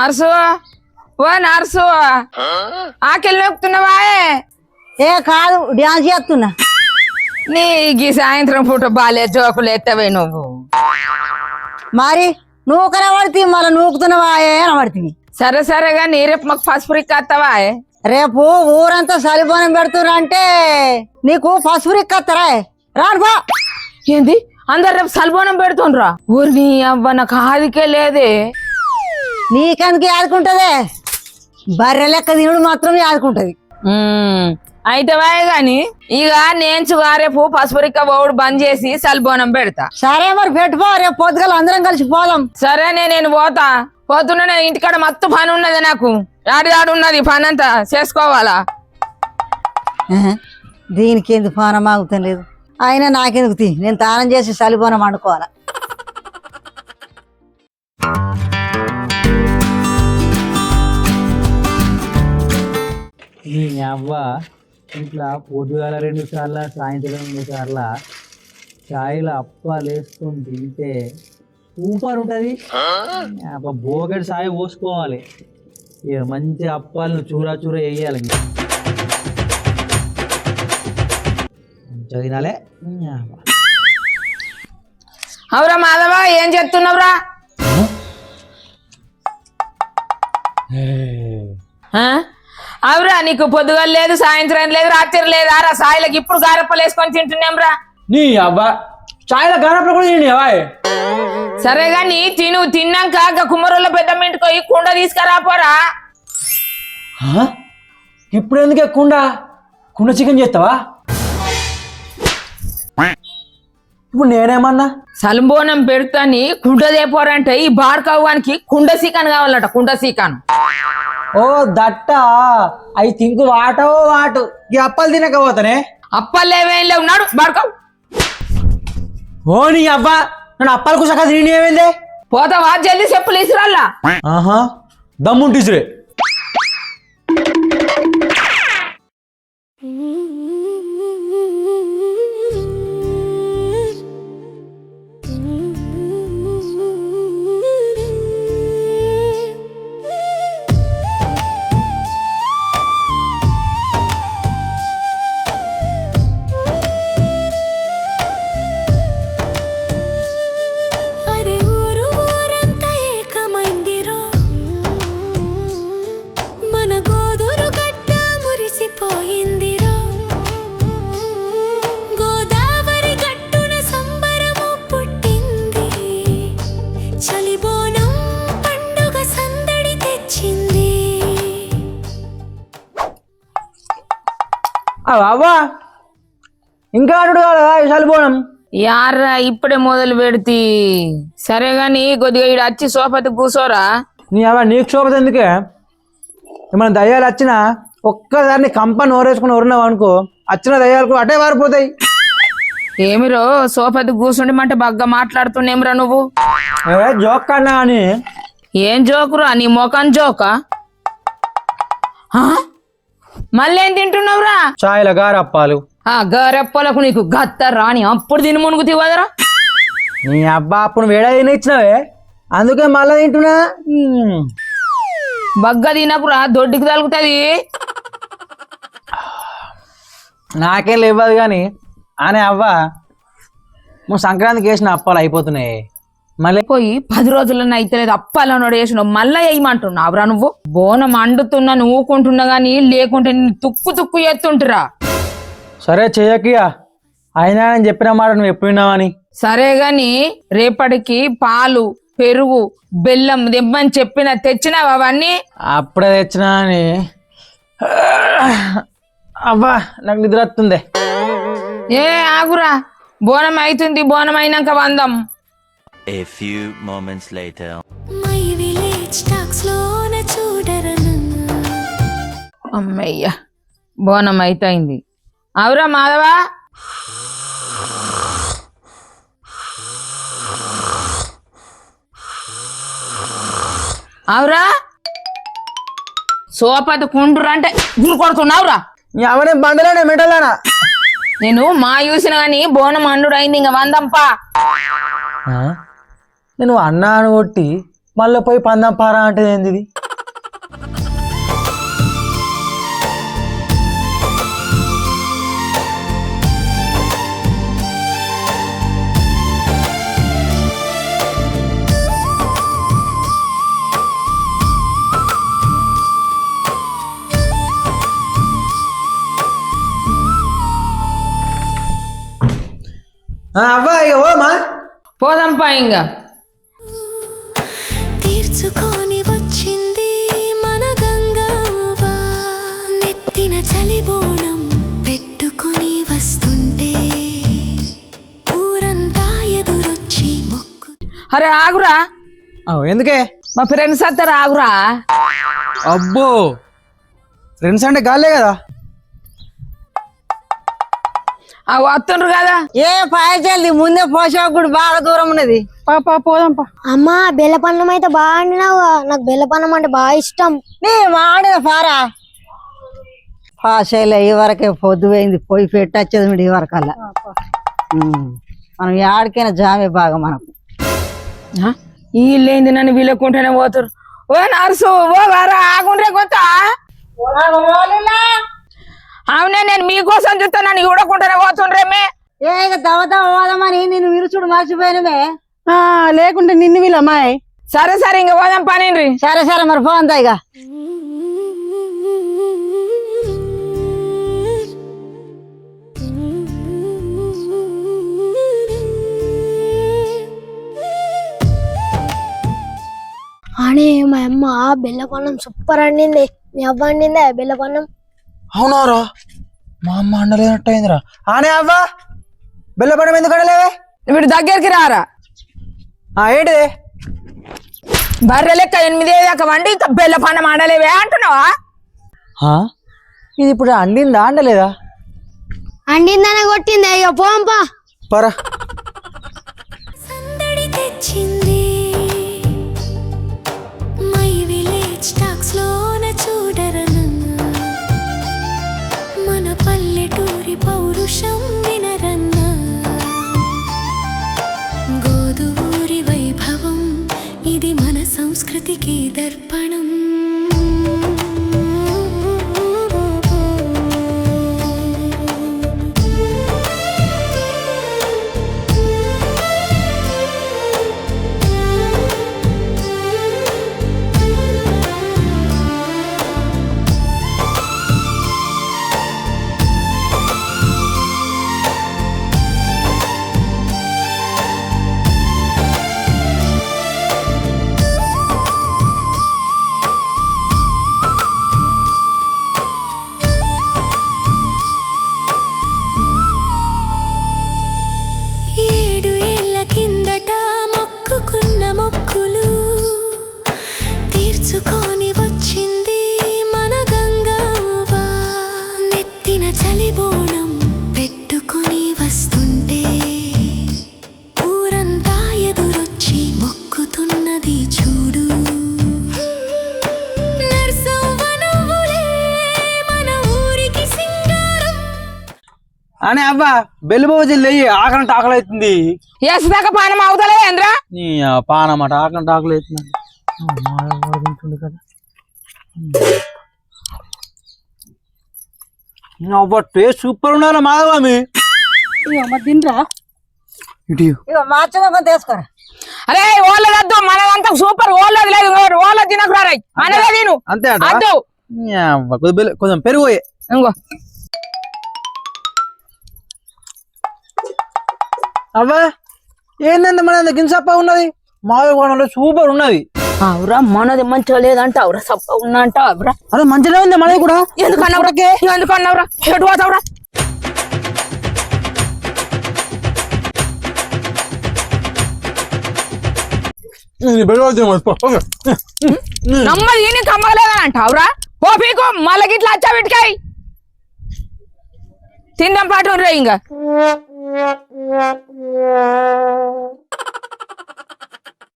Nurse? ఓ nurse! ఆకెళ్ళి నొక్కుతున్నావా? ఏ? కాదు dance చేస్తున్నా. నీ గీ సాయంత్రం పూట బాలే జోకులు ఎత్తవే నువ్వు. మరి నువ్వు కనబడితే మళ్ళీ నూకుతున్నావా ఏ అనబడుతుంది సరే సరేగా నీ రేపు మాకు పసుపు రిక్కేస్తావా రేపు ఊరంతా సలిపోనం పెడుతున్నా అంటే నీకు పసుపు రాను బా ఏంది? అందరు రేపు సల్బోనం పెడుతుండ్రా? ఊరి అవ్వ నాకు ఆదికే లేదే. నీకెందుకు ఆదుకుంటదే బర్రె లెక్క తినుడు మాత్రం ఆదుకుంటది ఉమ్, అయితే వాయ్ గాని ఇక నేంచుగా రేపు పసుపు రిక్క ఓడు బంద్ చేసి సల్బోనం పెడతా. సరే మరి పెట్టుకో రేపు పొద్దుగల అందరం కలిసి పోదాం. సరేనే నేను పోతా. పోతున్నా నేను ఇంటికాడ మత్తు పని ఉన్నది నాకు. యాడి యాడు ఉన్నది పని అంతా చేసుకోవాలా. దీనికి ఎందుకు పానం ఆగుతాం లేదు అయినా నాకెందుకు తీ? నేను తానం చేసి సలిపోనం వండుకోవాలా? నీ అవ్వ ఇట్లా పొద్దుగాల రెండు సార్లు సాయంత్రం రెండు సార్లు చాయ్లో అప్పాలు వేసుకొని తింటే సూపర్ ఉంటుంది. అబ్బా బోగెడు సాయి పోసుకోవాలి. ఇక మంచి అప్పాలను చూరా చూర వేయాలి తినాలే. అవురా మాధవ ఏం చెప్తున్నావురా? ఆ? అవురా నీకు పొద్దుగా లేదు సాయంత్రం లేదు రాత్రి లేదు ఆరా సాయిలకి ఇప్పుడు గారప్పలు వేసుకొని తింటున్నాం రా నీ అవ్వ చాయ్లో గణపలు కూడా తిని సరే గాని తిను తిన్నాక కుమ్మరుల పెద్ద ఇంటికి పోయి కుండ తీసుకురాపోరా. ఇప్పుడు ఎందుకే కుండ? కుండ చికెన్ చేస్తావా? ఇప్పుడు నేనేమన్నా? సలంబోనం పెడతాని కుండ దేపోరంటే ఈ బార్కవ్వానికి కుండ సీకాన్ కావాలట కుండ సీకాన్. ఓ దట్ట. అవి తింకు వాటో వాటు. ఈ అప్పాలు తినకపోతానే? అప్పలేవేం లేవు. నాడు ఓ నీ అబ్బా నన్ను అప్పాలకు సగా తిని ఏమైంది? పోతావా? జల్దీ చెప్పులు ఇసురాల్లా. ఆహా దమ్ముంటిసురే అవ్వా ఇంకా అడుగు కదా చలిపోవడం యార్రా ఇప్పుడే మొదలు పెడితి. సరే గాని కొద్దిగా ఈడ వచ్చి సోఫాతి కూసోరా. నీ అవ్వ నీకు శోభత ఎందుకే? ఏమైనా దయ్యాలు వచ్చినా ఒక్కదాన్ని కంప నోరేసుకుని ఉరినావు అనుకో వచ్చిన దయ్యాలకు అటే వారిపోతాయి. ఏమిరో సోఫాతి కూర్చుండి మంటే బగ్గా మాట్లాడుతున్నాేమిరా నువ్వు? ఏ జోక్ కన్నా అని. ఏం జోకురా నీ మొఖం జోకా? మళ్ళేం తింటున్నావురా? చాయ్ల గారప్పాలు. ఆ గరెప్పలకు నీకు గత్త రాని అప్పుడు తిని మునుగుతీ వదరా నీ అబ్బా అప్పుడు వేడ ఇచ్చినావే. అందుకే మళ్ళా తింటున్నా. బగ్గ తినకురా దొడ్డికి తలుగుతుంది నాకేం లేవదు కానీ అనే అవ్వ నువ్వు సంక్రాంతికి వేసిన అప్పాలు అయిపోతున్నాయి. మళ్ళీ పోయి పది రోజులన్నా అయితలేదు అప్పాలన్నాడు వేసినావు మళ్ళా వేయమంటున్నావురా నువ్వు? బోనం అండుతున్నా నువ్వుకుంటున్నా గానీ లేకుంటే నిన్ను తుక్కు తుక్కు ఎత్తుంటురా సరే చెయ్యకియా అయినా నేను చెప్పిన మాట నువ్వు ఎప్పుడు విన్నావని సరే గాని రేపటికి పాలు పెరుగు బెల్లం దెబ్బని చెప్పిన తెచ్చినావు అవన్నీ? అప్పుడే తెచ్చినా అని. అబ్బా నాకు నిద్ర వస్తుంది. ఏ ఆగురా. బోనం అవుతుంది బోనం అయినాక వందం. A few moments later. My village talks లోన చూడరను అమ్మయ్య బోనం అయిపోయింది అవురా మాధవా. అవురా. సోపతి కుండ్రా అంటే గురు కొడుతున్నావురా ఎవరే బండలేనా మెటలేనా నేను మా చూసిన గాని బోనం అండు అయింది ఇంక వందంపా. నేను అన్నాను కొట్టి మళ్ళీ పోయి పందం పారా అంటే ఏంది అవ్వ ఇక పోదాంపా ఇంకా తీర్చుకొని వచ్చింది మన గంగవ్వ నెత్తిన చలిబోణం పెట్టుకొని వస్తుంటే ఊరంతా ఎదురొచ్చి మొక్కు అరే ఆగురా. ఎందుకే? మా ఫ్రెండ్స్ వస్తారు ఆగురా. అబ్బో! ఫ్రెండ్స్ అంటే గాలే కదా. ఆ వస్తుండ్రు కదా? ఏ పాయచాలి ముందే పోషకుడు బాగా దూరం ఉన్నది. పాపా పోదాంపా అమ్మా బెల్లపన్నం అయితే బాగా వండినావు నాకు బెల్లపన్నం అంటే బాగా ఇష్టం. నీ మాడిన పారా? పాషాయిలో ఈ వరకే పొద్దు పోయింది పోయి పెట్టొచ్చేది మీరు ఈ వరకల్లా. మనం యాడికైనా జామే బాగా మనకు. వీళ్ళేంది నన్ను వీళ్ళకుంటేనే పోతురు ఓ నర్సు ఓ వారా ఆగుండ్రే కొంత అవునే నేను మీకోసం చూస్తా నన్ను చూడకుండానే పోతుండ్రేమే ఏ ఇక దవ దవ పోదామని నేను విరుచుడు మర్చిపోయినమే లేకుంటే నిన్ను వీళ్ళమ్మాయి సరే సరే ఇంక పోదాం పని సరే సరే మరి పోందా ఇక. అని మా అమ్మ బెల్లపన్నం సూపర్ వండింది. మీ అవ్వ వండిందే? బెల్లపన్నం అవునారా? మా అమ్మ అండలేనట్టయిందిరా. ఆనే అవ్వ! బెల్లపడం ఎందుకు అడలేవే? వీడు దగ్గరికి రారా. ఆ ఏంటిది? బర్రె లెక్క ఎనిమిది దాకా వండి ఇంకా బెల్ల పండ మాడలేవే అంటున్నావా? ఆ? ఇది ఇప్పుడు అండిందా అండలేదా? వండిందనే కొట్టింది. అయ్యో పోంపా పరా. సందడి తెచ్చింది. మై విలేజ్ పల్లెటూరి పౌరుషం వినరన్న. గోదూరి వైభవం ఇది మన సంస్కృతికి దర్పణం. అనే అవ్వ బెల్లిపోవచ్చు లేయి ఆకలంటే ఆకలి అవుతుంది పానం అవుతలే ఏంద్రా? నీ ఆ పానమాట ఆకలంటే ఆకలి అవుతుంది తింటుండు కదా అవ్వ టేస్ట్ సూపర్ ఉండాలి మాధవామి. తినరా ఇటు ఇక మార్చడం తీసుకోరా అరే ఓళ్ళదద్దు మనదంతా సూపర్ ఓళ్ళది లేదు ఓళ్ళ తినకురా రై మనదే తిను. అంతే అంట కొంచెం పెరుగు. ఇంకో. అవ్వ? ఏంటంటే మన గిన్సప్ప ఉన్నది? మాధవ కోణంలో సూపర్ ఉన్నది. అవురా మనది మంచిగా లేదంట అవురా సప్ప ఉన్నా అంట అవురా. అదే మంచిగా ఉంది మనది కూడా. ఎందుకన్నావురా? ఎందుకన్నావురా? ఎటు పోతావురా? నమ్మది ఈయన కమ్మలేదని అంటావురా ఓ పీకు. మళ్ళీ గిట్లా వచ్చా వీటికాయ్ తిందాం పాటు రే ఇంకా. Yeah, yeah, yeah.